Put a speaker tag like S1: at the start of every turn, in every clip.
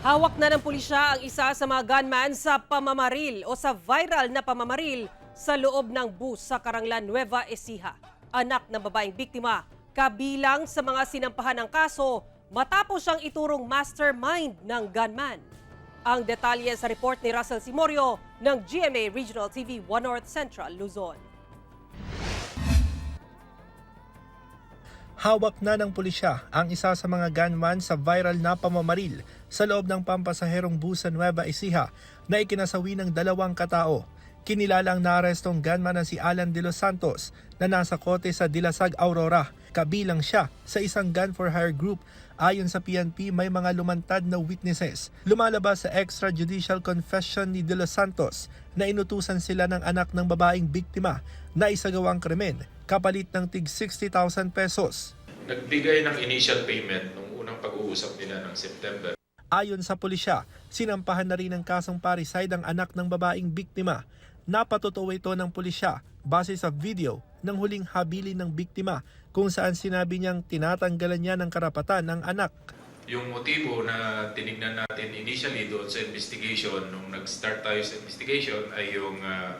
S1: Hawak na ng pulisya ang isa sa mga gunman sa pamamaril o sa viral na pamamaril sa loob ng bus sa Karanglan, Nueva Ecija. Anak ng babaeng biktima, kabilang sa mga sinampahan ng kaso matapos siyang iturong mastermind ng gunman. Ang detalye sa report ni Russell Simorio ng GMA Regional TV 1 North Central, Luzon.
S2: Hawak na ng pulisya ang isa sa mga gunman sa viral na pamamaril sa loob ng pampasaherong bus sa Nueva Ecija na ikinasawi ng dalawang katao. Kinilalang naarestong gunman na si Alan De Los Santos na nasa kote sa Dilasag, Aurora. Kabilang siya sa isang gun for hire group. Ayon sa PNP, may mga lumantad na witnesses. Lumalabas sa extrajudicial confession ni De Los Santos na inutusan sila ng anak ng babaeng biktima na isagawang krimen kapalit ng tig 60,000 pesos.
S3: Nagbigay ng initial payment nung unang pag-uusap nila ng September.
S2: Ayon sa pulisya, sinampahan na rin ng kasong parricide ang anak ng babaeng biktima. Napatutuwa ito ng pulisya base sa video ng huling habili ng biktima kung saan sinabi niyang tinatanggalan niya ng karapatan ng anak.
S3: Yung motibo na tinignan natin initially doon sa investigation, nung nag-start tayo sa investigation, ay yung ah,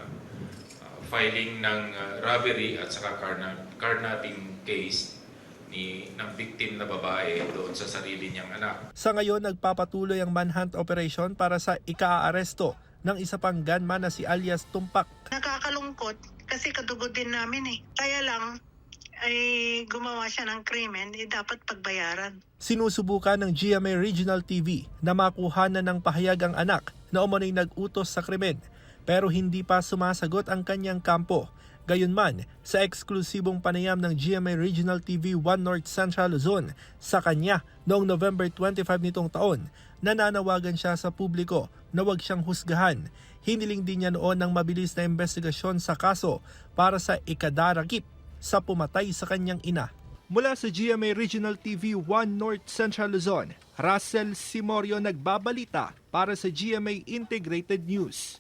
S3: filing ng ah, robbery at saka carna- carnapping case ni ng victim na babae doon sa sarili niyang anak.
S2: Sa ngayon, nagpapatuloy ang manhunt operation para sa ika-aresto ng isa pang gunman na si alias Tumpak.
S4: Nakakalungkot kasi kadugod din namin eh. Kaya lang ay gumawa siya ng krimen, eh dapat pagbayaran.
S2: Sinusubukan ng GMA Regional TV na makuha na ng pahayag ang anak na umano'y nag-utos sa krimen pero hindi pa sumasagot ang kanyang kampo. Gayunman, sa eksklusibong panayam ng GMA Regional TV 1 North Central Luzon sa kanya noong November 25 nitong taon, nananawagan siya sa publiko na huwag siyang husgahan. Hiniling din niya noon ng mabilis na investigasyon sa kaso para sa ikadarakip sa pumatay sa kanyang ina. Mula sa GMA Regional TV 1 North Central Luzon, Russell Simorio nagbabalita para sa GMA Integrated News.